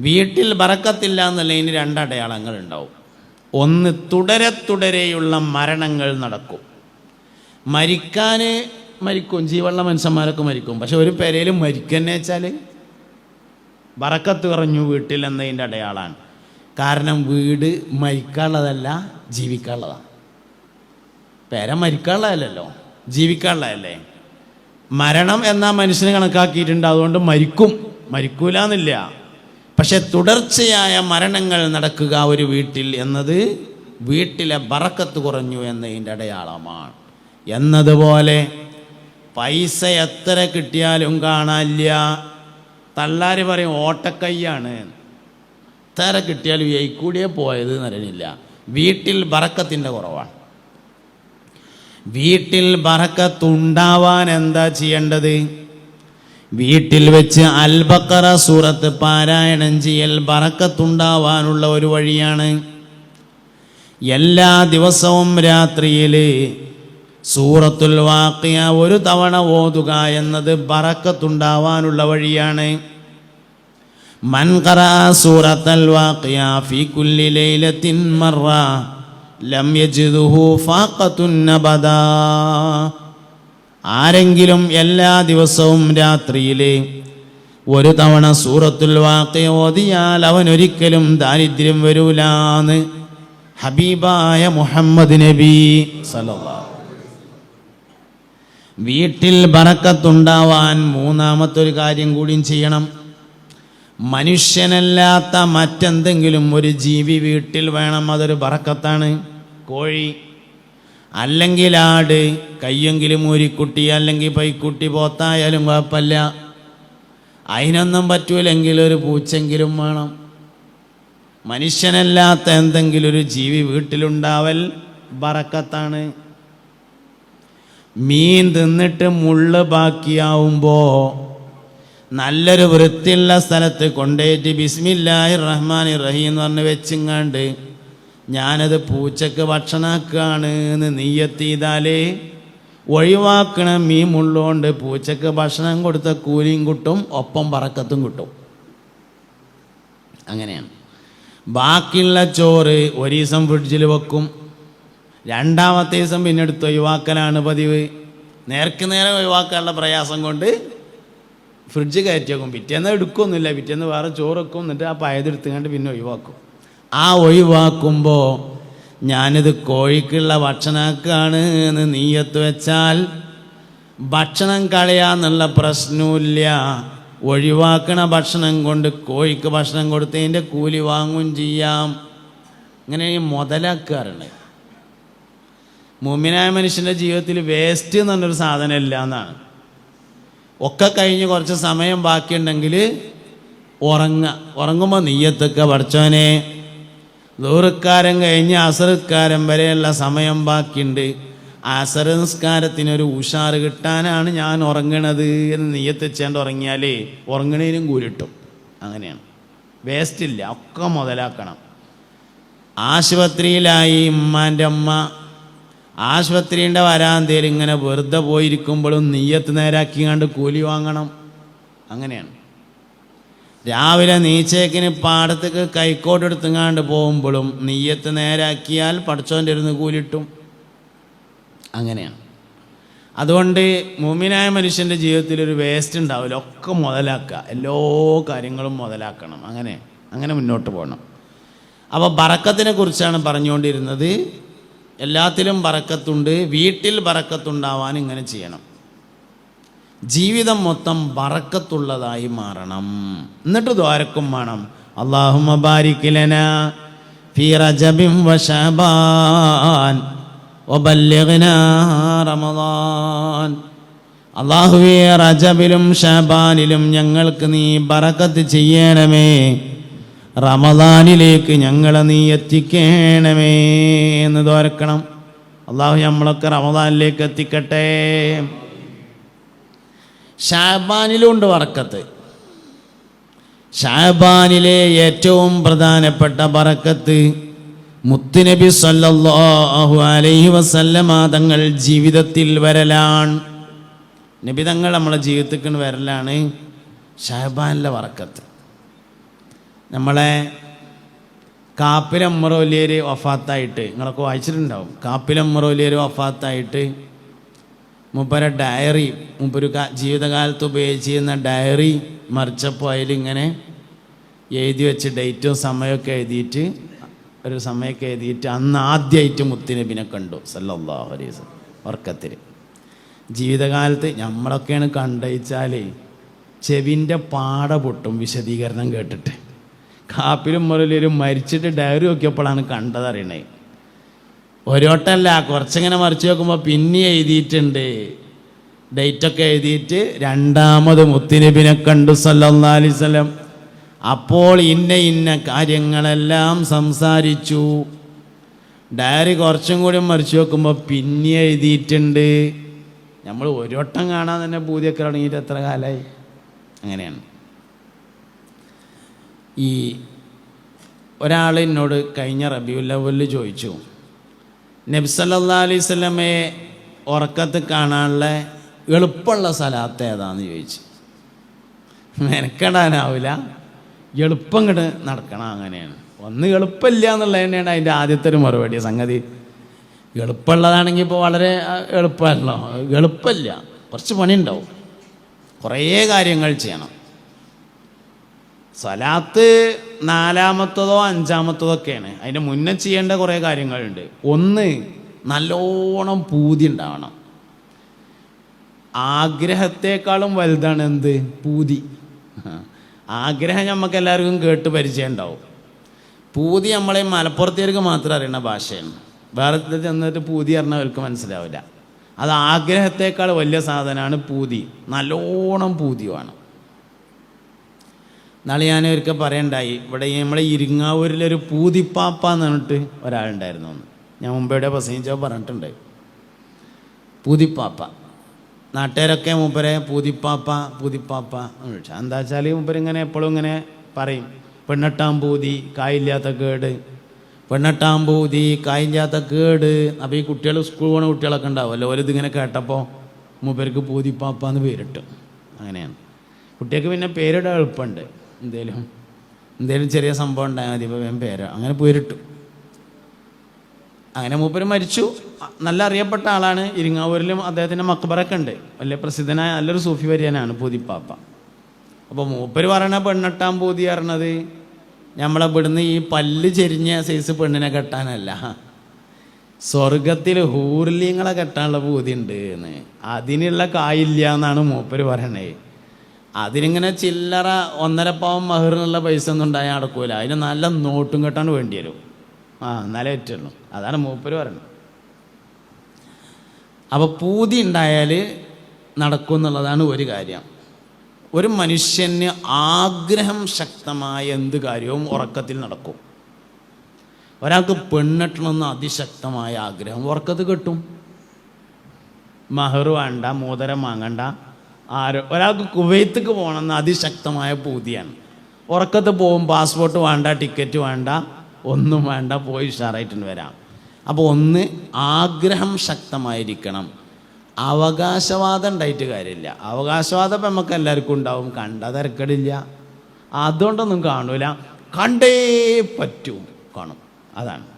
വീട്ടിൽ ബറക്കത്തില്ല എന്നുള്ളതിന് രണ്ടടയാളങ്ങൾ ഉണ്ടാവും ഒന്ന് തുടരെ തുടരെയുള്ള മരണങ്ങൾ നടക്കും. മരിക്കാൻ മരിക്കും. ജീവനുള്ള മനുഷ്യന്മാരൊക്കെ മരിക്കും. പക്ഷെ ഒരു പെരയിൽ മരിക്കന്നെ വെച്ചാൽ ബറക്കത്ത് കുറഞ്ഞു വീട്ടിൽ എന്നതിന്റെ അടയാളാണ്. കാരണം വീട് മരിക്കാനുള്ളതല്ല ജീവിക്കാനുള്ളതാണ്. പേര മരിക്കാനുള്ളതല്ലല്ലോ ജീവിക്കാനുള്ളതല്ലേ? മരണം എന്നാ മനുഷ്യന് കണക്കാക്കിയിട്ടുണ്ട്. അതുകൊണ്ട് മരിക്കും. മരിക്കൂല എന്നില്ല പക്ഷെ തുടർച്ചയായ മരണങ്ങൾ നടക്കുക ഒരു വീട്ടിൽ എന്നത് വീട്ടിലെ ബറക്കത്ത് കുറഞ്ഞു എന്നതിന്റെ അടയാളമാണ്. എന്നതുപോലെ പൈസ എത്ര കിട്ടിയാലും കാണാനില്ല. തള്ളാര് പറയും ഓട്ടക്കയ്യാണ് എത്ര കിട്ടിയാലും എയ്ക്കൂടിയേ പോയത് നരനില്ല വീട്ടിൽ ബറക്കത്തിന്റെ കുറവാണ്. വീട്ടിൽ ബറക്കത്തുണ്ടാവാൻ എന്താ ചെയ്യേണ്ടത്? വീട്ടിൽ വെച്ച് അൽബക്കറ സൂറത്ത് പാരായണം ചെയ്യൽ ബറക്കത്തുണ്ടാവാനുള്ള ഒരു വഴിയാണ്. എല്ലാ ദിവസവും രാത്രിയിൽ സൂറത്തുൽ വാക്കിയ ഒരു തവണ ഓതുക എന്നത് ബറക്കത്തുണ്ടാവാനുള്ള വഴിയാണ്. മൻകറ സൂറത്തൽ വാക്കിയ ഫീ കുല്ലി ലൈലത്തിൻ മറ ലം യജിദുഹു ഫാഖത്തുൻ അബദാ ആരെങ്കിലും എല്ലാ ദിവസവും രാത്രിയിലെ ഒരു തവണ സൂറത്തുൽ വാക്ക് ഓതിയാൽ അവൻ ഒരിക്കലും ദാരിദ്ര്യം വരൂലാന്ന് ഹബീബായ മുഹമ്മദ് നബി വീട്ടിൽ ബറക്കത്തുണ്ടാവാൻ മൂന്നാമത്തെ ഒരു കാര്യം കൂടിയും ചെയ്യണം. മനുഷ്യനല്ലാത്ത മറ്റെന്തെങ്കിലും ഒരു ജീവി വീട്ടിൽ വേണം അതൊരു ബറക്കത്താണ്. കോഴി അല്ലെങ്കിൽ ആട് കയ്യെങ്കിലും ഊരിക്കുട്ടി അല്ലെങ്കിൽ പൈക്കുട്ടി പോത്തായാലും കുഴപ്പമില്ല. അതിനൊന്നും പറ്റൂലെങ്കിൽ ഒരു പൂച്ചെങ്കിലും വേണം. മനുഷ്യനല്ലാത്ത എന്തെങ്കിലും ഒരു ജീവി വീട്ടിലുണ്ടാവൽ ബറക്കത്താണ്. മീൻ തിന്നിട്ട് മുള്ള് ബാക്കിയാവുമ്പോൾ നല്ലൊരു വൃത്തിയുള്ള സ്ഥലത്ത് കൊണ്ടേറ്റ് ബിസ്മില്ലാഹി റഹ്മാൻ റഹീം എന്ന് പറഞ്ഞ് വെച്ചിങ്ങാണ്ട് ഞാനത് പൂച്ചക്ക് ഭക്ഷണമാക്കുകയാണ് എന്ന് നീയെത്തിയതാലേ. ഒഴിവാക്കണ മീൻ മുള്ളോണ്ട് പൂച്ചക്ക് ഭക്ഷണം കൊടുത്ത കൂലിയും കിട്ടും ഒപ്പം പറക്കത്തും കിട്ടും. അങ്ങനെയാണ്. ബാക്കിയുള്ള ചോറ് ഒരു ദിവസം ഫ്രിഡ്ജിൽ വെക്കും. രണ്ടാമത്തെ ദിവസം പിന്നെ എടുത്ത് ഒഴിവാക്കലാണ് പതിവ്. നേർക്ക് നേരെ ഒഴിവാക്കാനുള്ള പ്രയാസം കൊണ്ട് ഫ്രിഡ്ജ് കയറ്റി വെക്കും. പിറ്റേന്ന് എടുക്കൊന്നുമില്ല. പിറ്റേന്ന് വേറെ ചോറ് വെക്കും. എന്നിട്ട് ആ പയതെടുത്തുകൊണ്ട് പിന്നെ ഒഴിവാക്കും. ആ ഒഴിവാക്കുമ്പോൾ ഞാനിത് കോഴിക്കുള്ള ഭക്ഷണക്കാണ് എന്ന് നീയത്ത് വെച്ചാൽ ഭക്ഷണം കളയാന്നുള്ള പ്രശ്നമില്ല ഒഴിവാക്കണ ഭക്ഷണം കൊണ്ട് കോഴിക്ക് ഭക്ഷണം കൊടുത്തതിന്റെ കൂലി വാങ്ങും ചെയ്യാം. ഇങ്ങനെ മുതലാക്കാറുണ്ട്. മുമ്മിനായ മനുഷ്യന്റെ ജീവിതത്തിൽ വേസ്റ്റ് എന്ന് പറഞ്ഞൊരു സാധനം ഇല്ല എന്നാണ്. ഒക്കെ കഴിഞ്ഞ് കുറച്ച് സമയം ബാക്കിയുണ്ടെങ്കിൽ ഉറങ്ങുക. ഉറങ്ങുമ്പോൾ നെയ്യത്തൊക്കെ പഠിച്ചവനെ ദൂറുക്കാരം കഴിഞ്ഞ് അസറുക്കാരം വരെയുള്ള സമയം ബാക്കിയുണ്ട്. അസർ നിസ്കാരത്തിനൊരു ഉഷാറ് കിട്ടാനാണ് ഞാൻ ഉറങ്ങണത് എന്ന് നീയത്തെച്ചാണ്ട് ഉറങ്ങിയാലേ ഉറങ്ങണേനും കൂലിട്ടും. അങ്ങനെയാണ്. വേസ്റ്റില്ല ഒക്കെ മുതലാക്കണം. ആശുപത്രിയിലായി ഉമ്മാന്റെ അമ്മ ആശുപത്രിയുടെ വരാന്തയിൽ ഇങ്ങനെ വെറുതെ പോയിരിക്കുമ്പോഴും നെയ്യത്ത് കണ്ട് കൂലി വാങ്ങണം. അങ്ങനെയാണ്. രാവിലെ നീച്ചേക്കിന് പാടത്തേക്ക് കൈക്കോട്ട് എടുത്തുങ്ങാണ്ട് പോകുമ്പോഴും നെയ്യത്ത് നേരാക്കിയാൽ പഠിച്ചോന്റെ ഇരുന്ന് കൂലിട്ടും. അങ്ങനെയാണ്. അതുകൊണ്ട് മുമിനായ മനുഷ്യന്റെ ജീവിതത്തിൽ ഒരു വേസ്റ്റ് ഉണ്ടാവില്ല. ഒക്കെ മുതലാക്കുക. എല്ലാ കാര്യങ്ങളും മുതലാക്കണം. അങ്ങനെ അങ്ങനെ മുന്നോട്ട് പോകണം. അപ്പോൾ ബറക്കത്തിനെ കുറിച്ചാണ് പറഞ്ഞുകൊണ്ടിരുന്നത്. എല്ലാത്തിലും ബറക്കത്തുണ്ട്. വീട്ടിൽ ബറക്കത്തുണ്ടാവാൻ ഇങ്ങനെ ചെയ്യണം. ജീവിതം മൊത്തം വറക്കത്തുള്ളതായി മാറണം. എന്നിട്ട് ദ്വാരക്കും വേണം. അള്ളാഹുമ ബാരിക്കിലന ഫി റജബിം റമദാൻ. റജബിലും ഷബാനിലും ഞങ്ങൾക്ക് നീ ബറക്കത്ത് ചെയ്യണമേ. റമദാനിലേക്ക് ഞങ്ങളെ നീ എത്തിക്കണമേ എന്ന് തോരക്കണം അള്ളാഹു നമ്മളൊക്കെ റമദാനിലേക്ക് എത്തിക്കട്ടെ. ഷാബാനിലുണ്ട് വറക്കത്ത്. ഷാബാനിലെ ഏറ്റവും പ്രധാനപ്പെട്ട വറക്കത്ത് മുത്തുനബി സല്ലല്ലാഹു അലൈഹി വസല്ലമ തങ്ങൾ ജീവിതത്തിൽ വരലാണ്. നബി തങ്ങൾ നമ്മളെ ജീവിതത്തിൽ വരലാണ് ഷാബാനിലെ വറക്കത്ത്. നമ്മളെ കാപ്പിലമ്മറോലിയർ വഫാത്തായിട്ട് നിങ്ങളൊക്കെ വായിച്ചിട്ടുണ്ടാവും. കാപ്പിലമ്മറോലിയർ വഫാത്തായിട്ട് മൂപ്പര ഡയറി മുമ്പൊരു ജീവിതകാലത്ത് ഉപയോഗിച്ചിരുന്ന ഡയറി മറിച്ചപ്പോൾ അതിലിങ്ങനെ എഴുതി വെച്ച് ഡേറ്റും സമയമൊക്കെ എഴുതിയിട്ട് ഒരു സമയമൊക്കെ എഴുതിയിട്ട് അന്ന് ആദ്യമായിട്ട് മുത്തുനബിനെ കണ്ടു സല്ലല്ലാഹു അലൈഹി വർക്കത്തിൽ ജീവിതകാലത്ത് നമ്മളൊക്കെയാണ് കണ്ടയച്ചാൽ ചെവിന്റെ പാട പൊട്ടും വിശദീകരണം കേട്ടിട്ട്. കാപ്പിലും മുരളിലും മരിച്ചിട്ട് ഡയറി നോക്കിയപ്പോഴാണ് കണ്ടതറിയണേ. ഒരോട്ടല്ല കുറച്ചിങ്ങനെ മറിച്ച് നോക്കുമ്പോൾ പിന്നെ എഴുതിയിട്ടുണ്ട്. ഡേറ്റൊക്കെ എഴുതിയിട്ട് രണ്ടാമത് മുത്തുനബിനെ കണ്ടു വസല്ലം. അപ്പോൾ ഇന്ന ഇന്ന കാര്യങ്ങളെല്ലാം സംസാരിച്ചു. ഡയറി കുറച്ചും കൂടി മറിച്ച് നോക്കുമ്പോൾ പിന്നെ എഴുതിയിട്ടുണ്ട്. നമ്മൾ ഒരു വട്ടം കാണാൻ തന്നെ പൂതിയൊക്കെ തുടങ്ങിയിട്ട് എത്ര കാലമായി അങ്ങനെയാണ്. ഈ ഒരാൾ എന്നോട് കഴിഞ്ഞ റബിയുല്ലവൽ ചോദിച്ചു. നബ്സല്ലാ അലൈഹി ഉറക്കത്ത് കാണാനുള്ള എളുപ്പമുള്ള സ്ഥലത്ത് ഏതാന്ന് ചോദിച്ചു. മെനക്കെടാനാവില്ല. എളുപ്പം കിട്ട് നടക്കണം അങ്ങനെയാണ്. ഒന്ന് എളുപ്പമില്ല എന്നുള്ളത് തന്നെയാണ് അതിന്റെ ആദ്യത്തെ ഒരു മറുപടി സംഗതി. എളുപ്പമുള്ളതാണെങ്കിൽ ഇപ്പോൾ വളരെ എളുപ്പമല്ലോ എളുപ്പമില്ല. കുറച്ച് പണിയുണ്ടാവും. കുറേ കാര്യങ്ങൾ ചെയ്യണം. സ്വലാത്ത് നാലാമത്തതോ അഞ്ചാമത്തതോ ഒക്കെയാണ് അതിന്റെ മുന്നേ ചെയ്യേണ്ട കുറേ കാര്യങ്ങളുണ്ട്. ഒന്ന് നല്ലോണം പൂതി ഉണ്ടാവണം. ആഗ്രഹത്തെക്കാളും വലുതാണ് എന്ത്? പൂതി. ആഗ്രഹം നമുക്ക് എല്ലാവർക്കും കേട്ട് പരിചയം ഉണ്ടാവും. പൂതി നമ്മളെ മലപ്പുറത്തേക്ക് മാത്രം അറിയുന്ന ഭാഷയാണ്. വേറെ ചെന്നിട്ട് പൂതി പറഞ്ഞാൽ അവർക്ക് മനസ്സിലാവില്ല. അത് ആഗ്രഹത്തെക്കാൾ വലിയ സാധനമാണ് പൂതി. നല്ലോണം പൂതി വേണം. നാളെ ഞാൻ ഒരിക്കൽ പറയണ്ടായി. ഇവിടെ നമ്മളെ ഇരിങ്ങാവൂരിലൊരു പൂതിപ്പാപ്പ എന്ന് പറഞ്ഞിട്ട് ഒരാളുണ്ടായിരുന്നു. ഒന്ന് ഞാൻ മുമ്പേടെ പ്രസംഗിച്ചോ പറഞ്ഞിട്ടുണ്ട്. പൂതിപ്പാപ്പ. നാട്ടുകാരൊക്കെ മൂപ്പരെ പൂതിപ്പാപ്പ പൂതിപ്പാപ്പ എന്ന് വിളിച്ചു. എന്താ വെച്ചാൽ മൂപ്പരിങ്ങനെ എപ്പോഴും ഇങ്ങനെ പറയും. പെണ്ണെട്ടാം പൂതി കായില്ലാത്ത കേട്. പെണ്ണെട്ടാം പൂതി കായില്ലാത്ത കേട്. അപ്പോൾ ഈ കുട്ടികൾ സ്കൂൾ പോണ കുട്ടികളൊക്കെ ഉണ്ടാവുമല്ലോ ഓരതിങ്ങനെ കേട്ടപ്പോൾ മൂപ്പർക്ക് പൂതിപ്പാപ്പ എന്ന് പേരിട്ടു. അങ്ങനെയാണ്. കുട്ടികൾക്ക് പിന്നെ പേരിടാൻ എളുപ്പമുണ്ട്. എന്തേലും എന്തേലും ചെറിയ സംഭവം ഉണ്ടായാൽ മതി. ഇപ്പോൾ വേഗം പേര്. അങ്ങനെ പേരിട്ടു. അങ്ങനെ മൂപ്പര് മരിച്ചു. നല്ല അറിയപ്പെട്ട ആളാണ്. ഇരിങ്ങാവൂരിലും അദ്ദേഹത്തിന്റെ മക്ബറൊക്കെ ഉണ്ട്. വലിയ പ്രസിദ്ധനായ നല്ലൊരു സൂഫി വര്യനാണ് പൂതിപ്പാപ്പ. അപ്പോൾ മൂപ്പര് പറയണ പെണ്ണെട്ടാൻ പൂതി പറഞ്ഞത് നമ്മളെ ഇവിടുന്ന് ഈ പല്ല് ചെരിഞ്ഞ സൈസ് പെണ്ണിനെ കെട്ടാനല്ല. സ്വർഗത്തിൽ ഹൂർലിങ്ങളെ കെട്ടാനുള്ള പൂതി ഉണ്ട് എന്ന്. അതിനുള്ള കായില്ല എന്നാണ് മൂപ്പര് പറയണേ. അതിനിങ്ങനെ ചില്ലറ ഒന്നര പാവം മഹറിനുള്ള പൈസ ഒന്നും ഉണ്ടായാൽ നടക്കൂല. അതിന് നല്ല നോട്ടും കെട്ടാൻ വേണ്ടി വരും. ആ എന്നാലേ പറ്റുള്ളൂ. അതാണ് മൂപ്പര് പറയുന്നത് അപ്പോൾ പൂതി ഉണ്ടായാൽ നടക്കും എന്നുള്ളതാണ് ഒരു കാര്യം. ഒരു മനുഷ്യന് ആഗ്രഹം ശക്തമായ എന്ത് കാര്യവും ഉറക്കത്തിൽ നടക്കും. ഒരാൾക്ക് പെണ്ണെട്ടണമെന്ന് അതിശക്തമായ ആഗ്രഹം ഉറക്കത്ത് കിട്ടും. മഹർ വേണ്ട മോതിരം വാങ്ങണ്ട ആരോ ഒരാൾക്ക് കുവൈത്തേക്ക് പോകണമെന്ന് അതിശക്തമായ പൂതിയാണ്. ഉറക്കത്ത് പോകും പാസ്പോർട്ട് വേണ്ട ടിക്കറ്റ് വേണ്ട ഒന്നും വേണ്ട പോയി ഉഷാറായിട്ടുണ്ട് വരാം. അപ്പോൾ ഒന്ന് ആഗ്രഹം ശക്തമായിരിക്കണം. അവകാശവാദം ഉണ്ടായിട്ട് കാര്യമില്ല. അവകാശവാദം ഇപ്പം നമുക്ക് എല്ലാവർക്കും ഉണ്ടാവും. കണ്ട തിരക്കടില്ല. അതുകൊണ്ടൊന്നും കാണൂല. കണ്ടേ പറ്റൂ. കാണും. അതാണ്.